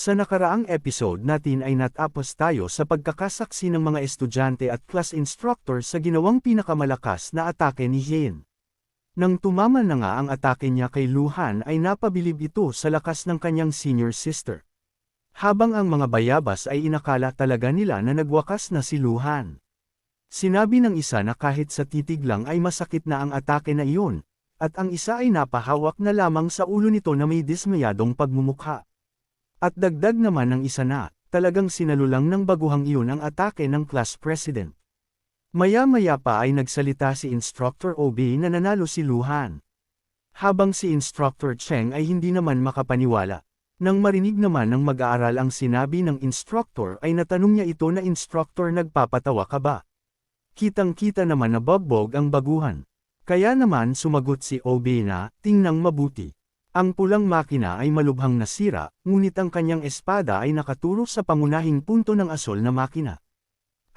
Sa nakaraang episode natin ay natapos tayo sa pagkakasaksi ng mga estudyante at class instructor sa ginawang pinakamalakas na atake ni Yin. Nang tumama na nga ang atake niya kay Luhan ay napabilib ito sa lakas ng kanyang senior sister. Habang ang mga bayabas ay inakala talaga nila na nagwakas na si Luhan. Sinabi ng isa na kahit sa titig lang ay masakit na ang atake na iyon, at ang isa ay napahawak na lamang sa ulo nito na may dismayadong pagmumukha. At dagdag naman ng isa na, talagang sinalulang ng baguhang iyon ang atake ng class president. Maya-maya pa ay nagsalita si Instructor OB na nanalo si Luhan. Habang si Instructor Cheng ay hindi naman makapaniwala. Nang marinig naman ng mag-aaral ang sinabi ng instructor ay natanong niya ito na instructor nagpapatawa ka ba? Kitang-kita naman na bagbog ang baguhan. Kaya naman sumagot si OB na, tingnang mabuti. Ang pulang makina ay malubhang nasira, ngunit ang kanyang espada ay nakaturo sa pangunahing punto ng asol na makina.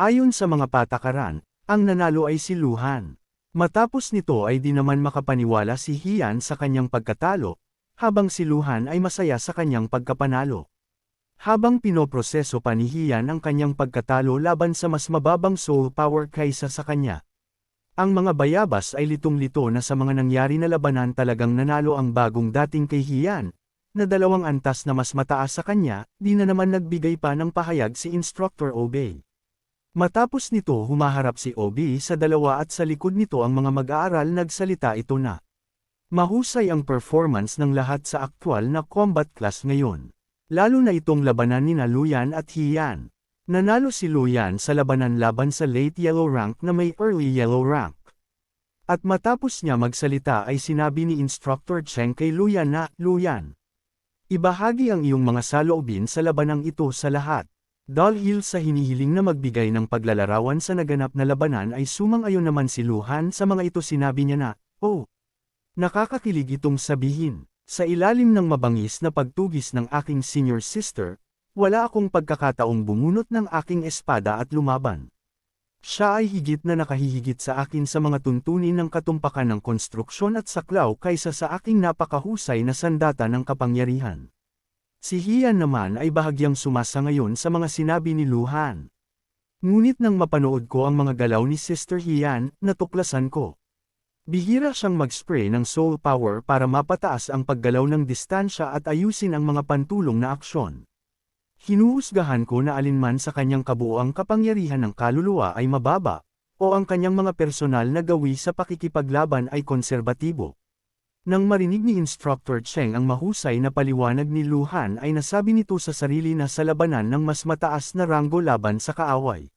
Ayon sa mga patakaran, ang nanalo ay si Luhan. Matapos nito ay di naman makapaniwala si Hian sa kanyang pagkatalo, habang si Luhan ay masaya sa kanyang pagkapanalo. Habang pinoproseso pa ni Hian ang kanyang pagkatalo laban sa mas mababang soul power kaysa sa kanya, ang mga bayabas ay litong-lito na sa mga nangyari na labanan talagang nanalo ang bagong dating kay Hian, na dalawang antas na mas mataas sa kanya, di na naman nagbigay pa ng pahayag si Instructor Obey. Matapos nito humaharap si Obi sa dalawa at sa likod nito ang mga mag-aaral nagsalita ito na. Mahusay ang performance ng lahat sa aktwal na combat class ngayon. Lalo na itong labanan ni Luyan at Hian. Nanalo si Luyan sa labanan laban sa late yellow rank na may early yellow rank. At matapos niya magsalita ay sinabi ni Instructor Cheng kay Luyan na, Luyan. Ibahagi ang iyong mga saloobin sa labanang ito sa lahat. Dahil sa hinihiling na magbigay ng paglalarawan sa naganap na labanan ay sumang-ayon naman si Luhan sa mga ito sinabi niya na, Oh! Nakakakilig itong sabihin. Sa ilalim ng mabangis na pagtugis ng aking senior sister, wala akong pagkakataong bumunot ng aking espada at lumaban. Siya ay higit na nakahihigit sa akin sa mga tuntunin ng katumpakan ng konstruksyon at saklaw kaysa sa aking napakahusay na sandata ng kapangyarihan. Si Hian naman ay bahagyang sumasa ngayon sa mga sinabi ni Luhan. Ngunit nang mapanood ko ang mga galaw ni Sister Hian, natuklasan ko. Bihira siyang mag-spray ng soul power para mapataas ang paggalaw ng distansya at ayusin ang mga pantulong na aksyon. Hinuhusgahan ko na alinman sa kanyang kabuoang kapangyarihan ng kaluluwa ay mababa, o ang kanyang mga personal na gawi sa pakikipaglaban ay konserbatibo. Nang marinig ni Instructor Cheng ang mahusay na paliwanag ni Luhan ay nasabi nito sa sarili na sa labanan ng mas mataas na ranggo laban sa kaaway.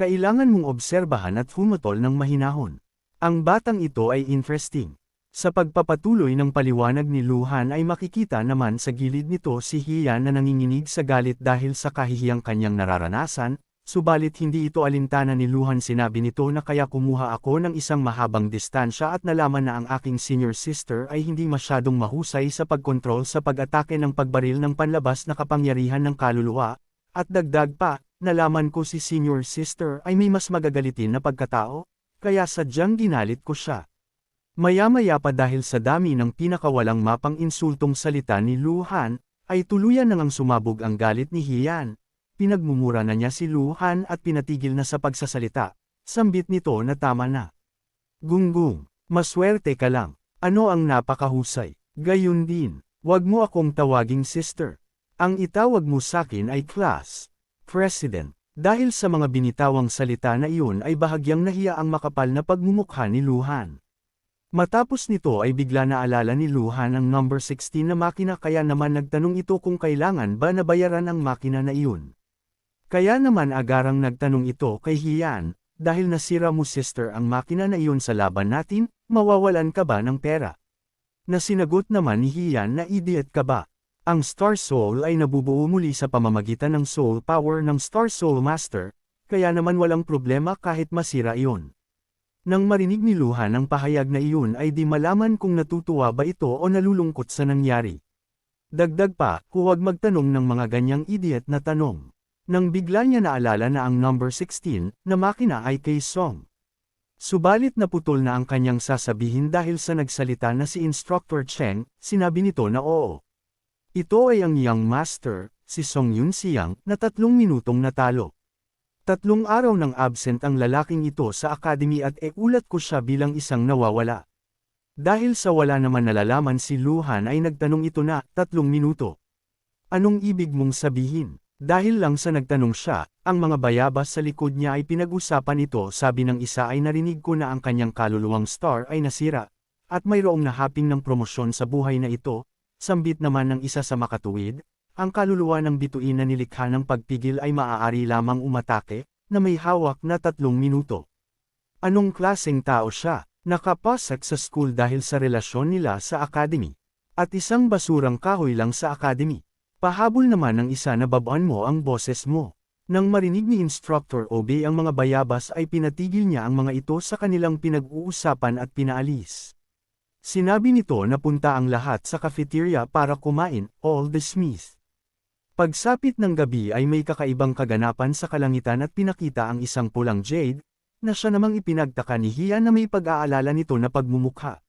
Kailangan mong obserbahan at humatol ng mahinahon. Ang batang ito ay interesting. Sa pagpapatuloy ng paliwanag ni Luhan ay makikita naman sa gilid nito si Hian na nanginginig sa galit dahil sa kahihiyang kanyang nararanasan, subalit hindi ito alintana ni Luhan sinabi nito na kaya kumuha ako ng isang mahabang distansya at nalaman na ang aking senior sister ay hindi masyadong mahusay sa pagkontrol sa pag-atake ng pagbaril ng panlabas na kapangyarihan ng kaluluwa, at dagdag pa, nalaman ko si senior sister ay may mas magagalitin na pagkatao, kaya sadyang ginalit ko siya. Maya-maya pa dahil sa dami ng pinakawalang mapang insultong salita ni Luhan, ay tuluyan nang sumabog ang galit ni Hian. Pinagmumura na niya si Luhan at pinatigil na sa pagsasalita. Sambit nito na tama na. Gunggong, maswerte ka lang. Ano ang napakahusay? Gayun din, wag mo akong tawaging sister. Ang itawag mo sakin ay class. President. Dahil sa mga binitawang salita na iyon ay bahagyang nahiya ang makapal na pagmumukha ni Luhan. Matapos nito ay bigla naalala ni Luhan ang number 16 na makina kaya naman nagtanong ito kung kailangan ba nabayaran ang makina na iyon. Kaya naman agarang nagtanong ito kay Hian, dahil nasira mo sister ang makina na iyon sa laban natin, mawawalan ka ba ng pera? Nasinagot naman ni Hian na idiot ka ba? Ang Star Soul ay nabubuo muli sa pamamagitan ng Soul Power ng Star Soul Master, kaya naman walang problema kahit masira iyon. Nang marinig ni Luhan ang pahayag na iyon ay di malaman kung natutuwa ba ito o nalulungkot sa nangyari. Dagdag pa, huwag magtanong ng mga ganyang idiot na tanong. Nang bigla niya naalala na ang number 16, na makina ay kay Song. Subalit naputol na ang kanyang sasabihin dahil sa nagsalita na si Instructor Cheng, sinabi nito na oo. Ito ay ang young master, si Song Yun Siang, na tatlong minutong natalo. Tatlong araw nang absent ang lalaking ito sa academy at eulat ko siya bilang isang nawawala. Dahil sa wala naman nalalaman si Luhan ay nagtanong ito na, tatlong minuto. Anong ibig mong sabihin? Dahil lang sa nagtanong siya, ang mga bayabas sa likod niya ay pinag-usapan ito sabi ng isa ay narinig ko na ang kanyang kaluluwang star ay nasira, at mayroong nahaping ng promosyon sa buhay na ito, sambit naman ng isa sa makatuwid, ang kaluluwa ng bituin na nilikha ng pagpigil ay maaari lamang umatake, na may hawak na tatlong minuto. Anong klaseng tao siya? Nakapasak sa school dahil sa relasyon nila sa academy. At isang basurang kahoy lang sa academy. Pahabol naman ng isa na babaan mo ang boses mo. Nang marinig ni Instructor Obe ang mga bayabas ay pinatigil niya ang mga ito sa kanilang pinag-uusapan at pinaalis. Sinabi nito na punta ang lahat sa cafeteria para kumain, all the Smith. Pagsapit ng gabi ay may kakaibang kaganapan sa kalangitan at pinakita ang isang pulang jade, na siya namang ipinagtaka ni Hian na may pag-aalala nito na pagmumukha.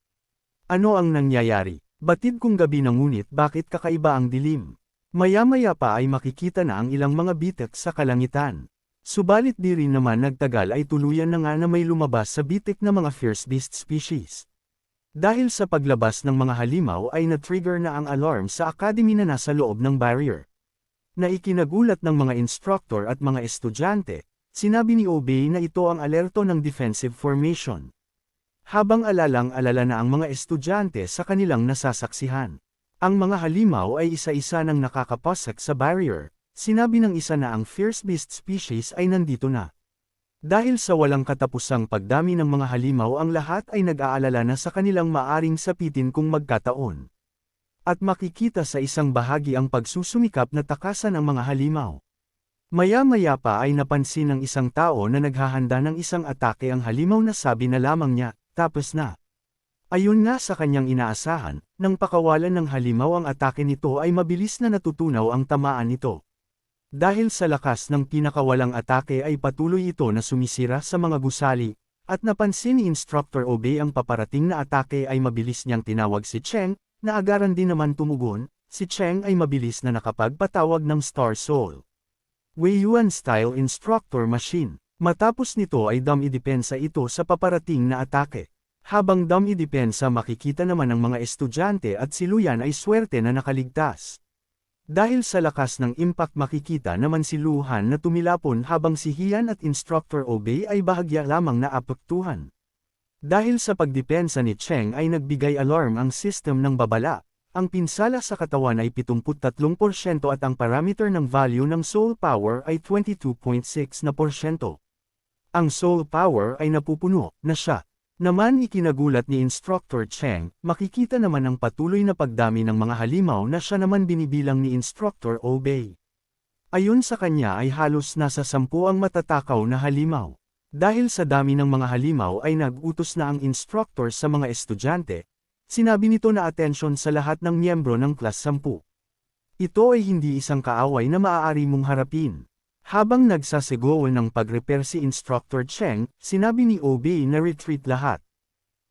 Ano ang nangyayari? Batid kong gabi na ngunit bakit kakaiba ang dilim? Maya-maya pa ay makikita na ang ilang mga bitek sa kalangitan. Subalit di rin naman nagtagal ay tuluyan na nga na may lumabas sa bitek na mga fierce beast species. Dahil sa paglabas ng mga halimaw ay na-trigger na ang alarm sa academy na nasa loob ng barrier. Na ikinagulat ng mga instructor at mga estudyante, sinabi ni Obey na ito ang alerto ng defensive formation. Habang alalang-alala na ang mga estudyante sa kanilang nasasaksihan. Ang mga halimaw ay isa-isa nang nakakapasak sa barrier, sinabi ng isa na ang fierce beast species ay nandito na. Dahil sa walang katapusang pagdami ng mga halimaw ang lahat ay nag-aalala na sa kanilang maaring sapitin kung magkataon. At makikita sa isang bahagi ang pagsusumikap na takasan ng mga halimaw. Maya-maya pa ay napansin ng isang tao na naghahanda ng isang atake ang halimaw na sabi na lamang niya, tapos na. Ayon nga sa kanyang inaasahan, nang pakawalan ng halimaw ang atake nito ay mabilis na natutunaw ang tamaan nito. Dahil sa lakas ng pinakawalang atake ay patuloy ito na sumisira sa mga gusali, at napansin ni Instructor Obey ang paparating na atake ay mabilis niyang tinawag si Cheng, na agaran din naman tumugon, si Cheng ay mabilis na nakapagpatawag ng Star Soul. Wei Yuan Style Instructor Machine. Matapos nito ay dam idepensa ito sa paparating na atake. Habang dam idepensa makikita naman ng mga estudyante at si Luyan ay swerte na nakaligtas. Dahil sa lakas ng impact makikita naman si Luhan na tumilapon habang si Hian at Instructor Obey ay bahagya lamang na apektuhan. Dahil sa pagdepensa ni Cheng ay nagbigay alarm ang system ng babala, ang pinsala sa katawan ay 73% at ang parameter ng value ng soul power ay 22.6 na porsyento. Ang soul power ay napupuno na siya. Naman ikinagulat ni Instructor Cheng, makikita naman ang patuloy na pagdami ng mga halimaw na siya naman binibilang ni Instructor Obey. Ayon sa kanya ay halos nasa sampu ang matatakaw na halimaw. Dahil sa dami ng mga halimaw ay nag-utos na ang instructor sa mga estudyante, sinabi nito na atensyon sa lahat ng miyembro ng class 10. Ito ay hindi isang kaaway na maaari mong harapin. Habang nagsasegol ng pag-repair si Instructor Cheng, sinabi ni Obi na retreat lahat.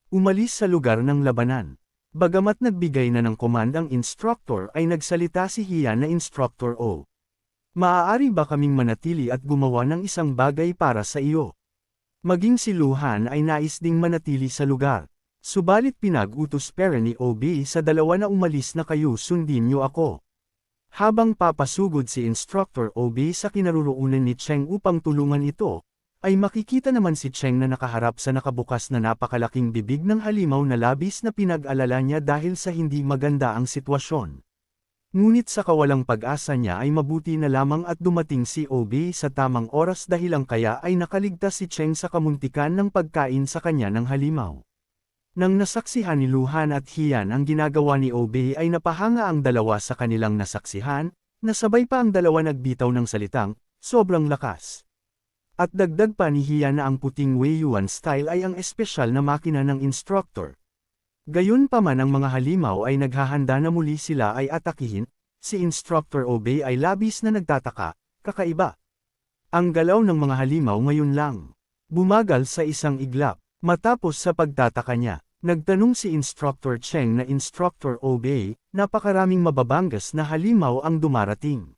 Umalis sa lugar ng labanan. Bagamat nagbigay na ng command ang instructor ay nagsalita si Hian na Instructor O. Maaari ba kaming manatili at gumawa ng isang bagay para sa iyo? Maging si Luhan ay nais ding manatili sa lugar. Subalit pinag-utos pera ni OB sa dalawa na umalis na kayo sundin niyo ako. Habang papasugod si Instructor OB sa kinaroroonan ni Cheng upang tulungan ito, ay makikita naman si Cheng na nakaharap sa nakabukas na napakalaking bibig ng halimaw na labis na pinag-alala niya dahil sa hindi maganda ang sitwasyon. Ngunit sa kawalang pag-asa niya ay mabuti na lamang at dumating si OB sa tamang oras dahil ang kaya ay nakaligtas si Cheng sa kamuntikan ng pagkain sa kanya ng halimaw. Nang nasaksihan ni Luhan at Hian ang ginagawa ni Obey ay napahanga ang dalawa sa kanilang nasaksihan, nasabay pa ang dalawa nagbitaw ng salitang, sobrang lakas. At dagdag pa ni Hian na ang puting Wei Yuan style ay ang espesyal na makina ng instructor. Gayon pa man ang mga halimaw ay naghahanda na muli sila ay atakihin, si Instructor Obey ay labis na nagtataka, kakaiba. Ang galaw ng mga halimaw ngayon lang. Bumagal sa isang iglap, matapos sa pagtataka niya. Nagtanong si Instructor Cheng na Instructor Obey, napakaraming mababangas na halimaw ang dumarating.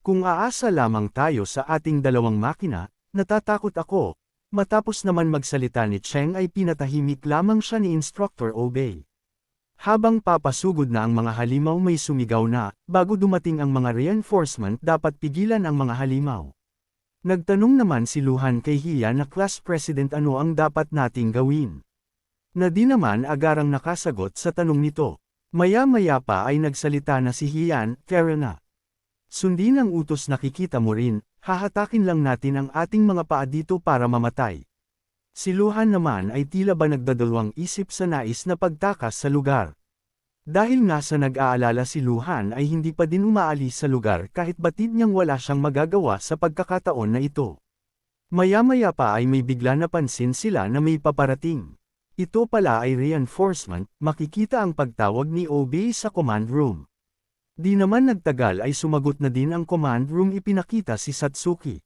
Kung aasa lamang tayo sa ating dalawang makina, natatakot ako. Matapos naman magsalita ni Cheng ay pinatahimik lamang siya ni Instructor Obey. Habang papasugod na ang mga halimaw may sumigaw na, bago dumating ang mga reinforcement dapat pigilan ang mga halimaw. Nagtanong naman si Luhan kay Hia na class president ano ang dapat nating gawin. Na di naman agarang nakasagot sa tanong nito. Maya-maya pa ay nagsalita na si Hian, Karen na. Sundin ang utos nakikita mo rin, hahatakin lang natin ang ating mga paa dito para mamatay. Si Luhan naman ay tila ba nagdadalawang isip sa nais na pagtakas sa lugar. Dahil nga sa nag-aalala si Luhan ay hindi pa din umaalis sa lugar kahit batid niyang wala siyang magagawa sa pagkakataon na ito. Maya-maya pa ay may bigla napansin sila na may paparating. Ito pala ay reinforcement, makikita ang pagtawag ni OB sa command room. Di naman nagtagal ay sumagot na din ang command room ipinakita si Satsuki.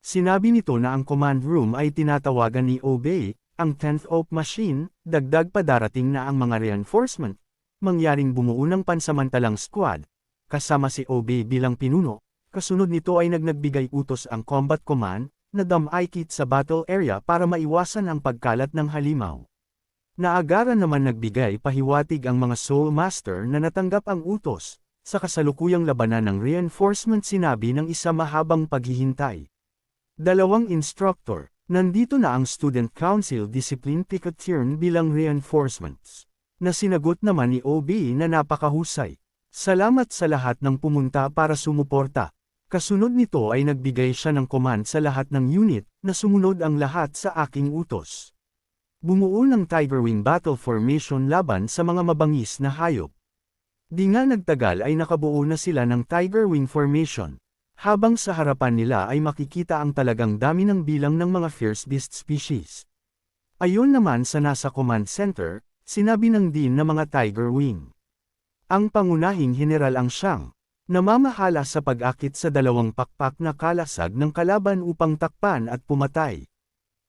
Sinabi nito na ang command room ay tinatawagan ni Obey, ang 10th OP machine, dagdag pa darating na ang mga reinforcement. Mangyaring bumuo ng pansamantalang squad, kasama si Obey bilang pinuno, kasunod nito ay nagnagbigay utos ang combat command, na dumikit sa battle area para maiwasan ang pagkalat ng halimaw. Naagaran naman nagbigay pahiwatig ang mga Soul Master na natanggap ang utos, sa kasalukuyang labanan ng reinforcement sinabi ng isa mahabang paghihintay. Dalawang instructor, nandito na ang Student Council Discipline Picketeern bilang reinforcements. Na sinagot naman ni OB na napakahusay. Salamat sa lahat ng pumunta para sumuporta. Kasunod nito ay nagbigay siya ng command sa lahat ng unit na sumunod ang lahat sa aking utos. Bumuo ng Tiger Wing Battle Formation laban sa mga mabangis na hayop. Di nga nagtagal ay nakabuo na sila ng Tiger Wing Formation. Habang sa harapan nila ay makikita ang talagang dami ng bilang ng mga fierce beast species. Ayon naman sa nasa command center, sinabi ng Dean na mga Tiger Wing. Ang pangunahing general ang siyang, namamahala sa pag-akit sa dalawang pakpak na kalasag ng kalaban upang takpan at pumatay.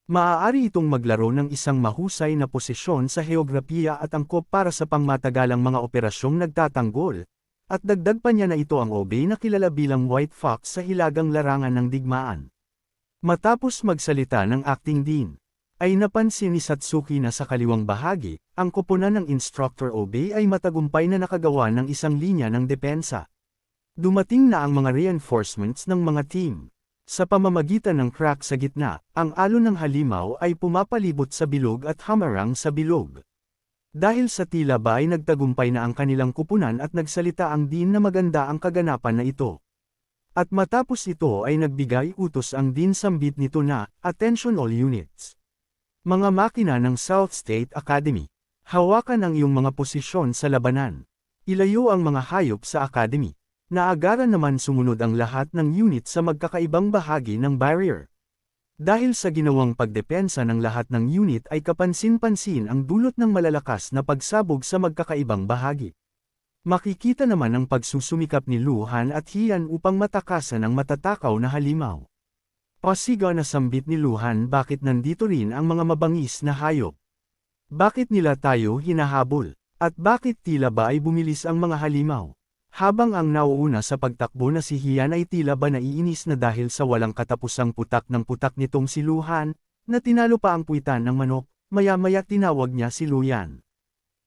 Maaari itong maglaro ng isang mahusay na posisyon sa heograpiya at angkop para sa pangmatagalang mga operasyong nagtatanggol. At dagdag pa niya na ito ang OB na kilala bilang White Fox sa hilagang larangan ng digmaan. Matapos magsalita ng acting dean, ay napansin ni Satsuki na sa kaliwang bahagi, ang koponan ng instructor OB ay matagumpay na nakagawa ng isang linya ng depensa. Dumating na ang mga reinforcements ng mga team. Sa pamamagitan ng crack sa gitna, ang alon ng halimaw ay pumapalibot sa bilog at hamarang sa bilog. Dahil sa tila ba ay nagtagumpay na ang kanilang kupunan at nagsalita ang din na maganda ang kaganapan na ito. At matapos ito ay nagbigay utos ang din sambit nito na, Attention all units. Mga makina ng South State Academy. Hawakan ang iyong mga posisyon sa labanan. Ilayo ang mga hayop sa academy. Naagaran naman sumunod ang lahat ng unit sa magkakaibang bahagi ng barrier. Dahil sa ginawang pagdepensa ng lahat ng unit ay kapansin-pansin ang dulot ng malalakas na pagsabog sa magkakaibang bahagi. Makikita naman ang pagsusumikap ni Luhan at Hian upang matakasan ang matatakaw na halimaw. Pasiga na sambit ni Luhan bakit nandito rin ang mga mabangis na hayop. Bakit nila tayo hinahabol? At bakit tila ba ay bumilis ang mga halimaw? Habang ang nauuna sa pagtakbo na si Hian ay tila ba naiinis na dahil sa walang katapusang putak ng putak nitong si Luhan, na tinalo pa ang puwitan ng manok, maya-maya tinawag niya si Luyan.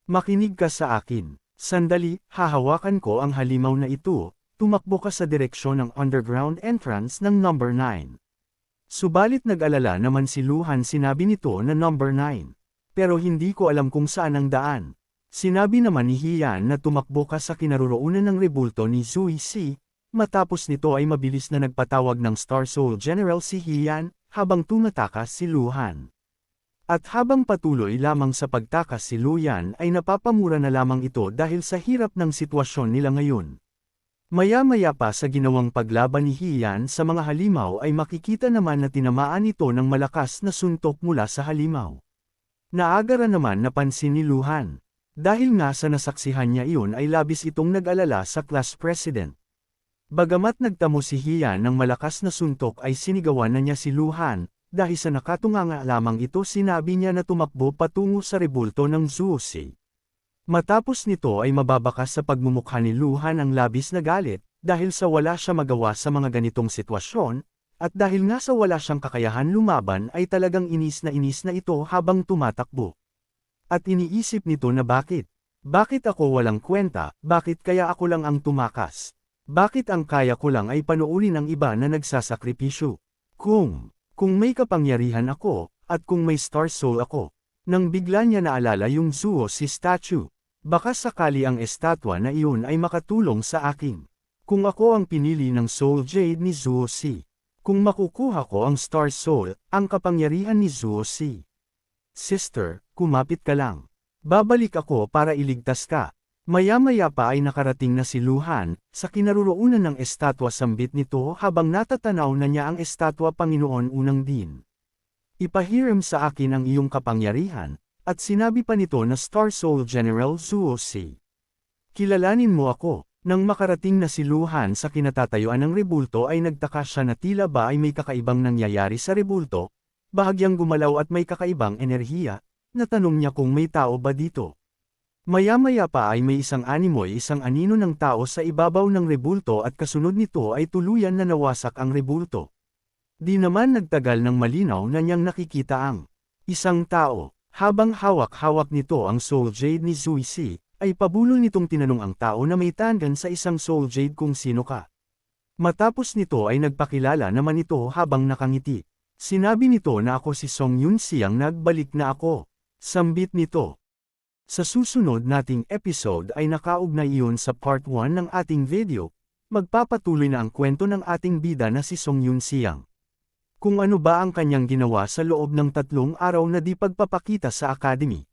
Makinig ka sa akin. Sandali, hahawakan ko ang halimaw na ito, tumakbo ka sa direksyon ng underground entrance ng number 9. Subalit nag-alala naman si Luhan sinabi nito na number 9. Pero hindi ko alam kung saan ang daan. Sinabi naman ni Hian na tumakbo ka sa kinaroroonan ng rebulto ni Zui Si, matapos nito ay mabilis na nagpatawag ng Star Soul General si Hian, habang tumatakas si Luhan. At habang patuloy lamang sa pagtakas si Luyan ay napapamura na lamang ito dahil sa hirap ng sitwasyon nila ngayon. Maya-maya pa sa ginawang paglaban ni Hian sa mga halimaw ay makikita naman na tinamaan ito ng malakas na suntok mula sa halimaw. Naagara naman napansin ni Luhan. Dahil nga sa nasaksihan niya iyon ay labis itong nag-alala sa class president. Bagamat nagtamo si Hian ng malakas na suntok ay sinigawan na niya si Luhan, dahil sa nakatunganga lamang ito sinabi niya na tumakbo patungo sa rebulto ng Zuosi. Matapos nito ay mababakas sa pagmumukha ni Luhan ang labis na galit, dahil sa wala siya magawa sa mga ganitong sitwasyon, at dahil nga sa wala siyang kakayahan lumaban ay talagang inis na inis na ito habang tumatakbo. At iniisip nito na bakit? Bakit ako walang kwenta, bakit kaya ako lang ang tumakas? Bakit ang kaya ko lang ay panuulin ang iba na nagsasakripisyo? Kung, kung may kapangyarihan ako, at kung may star soul ako, nang bigla niya naalala yung Zuo si statue, baka sakali ang estatwa na iyon ay makatulong sa akin. Kung ako ang pinili ng Soul Jade ni Zuo Si. Kung makukuha ko ang Star Soul, ang kapangyarihan ni Zuo Si. Sister, kumapit ka lang. Babalik ako para iligtas ka. Maya-maya pa ay nakarating na si Luhan, sa kinaroroonan ng estatwa sambit nito habang natatanaw na niya ang estatwa Panginoon Unang Din. Ipahiram sa akin ang iyong kapangyarihan, at sinabi pa nito na Star Soul General Zuo Si. Kilalanin mo ako, nang makarating na si Luhan sa kinatatayuan ng rebulto ay nagtaka siya na tila ba ay may kakaibang nangyayari sa rebulto, bahagyang gumalaw at may kakaibang enerhiya, natanong niya kung may tao ba dito. Maya-maya pa ay may isang animoy isang anino ng tao sa ibabaw ng rebulto at kasunod nito ay tuluyan na nawasak ang rebulto. Di naman nagtagal ng malinaw na niyang nakikita ang isang tao, habang hawak-hawak nito ang soul jade ni Zui Si, ay pabulol nitong tinanong ang tao na may tangan sa isang soul jade kung sino ka. Matapos nito ay nagpakilala naman ito habang nakangiti. Sinabi nito na ako si Song Yun Siang nagbalik na ako. Sambit nito. Sa susunod nating episode ay nakaugnay iyon sa part 1 ng ating video. Magpapatuloy na ang kwento ng ating bida na si Song Yun Siang. Kung ano ba ang kanyang ginawa sa loob ng tatlong araw na di pagpapakita sa academy.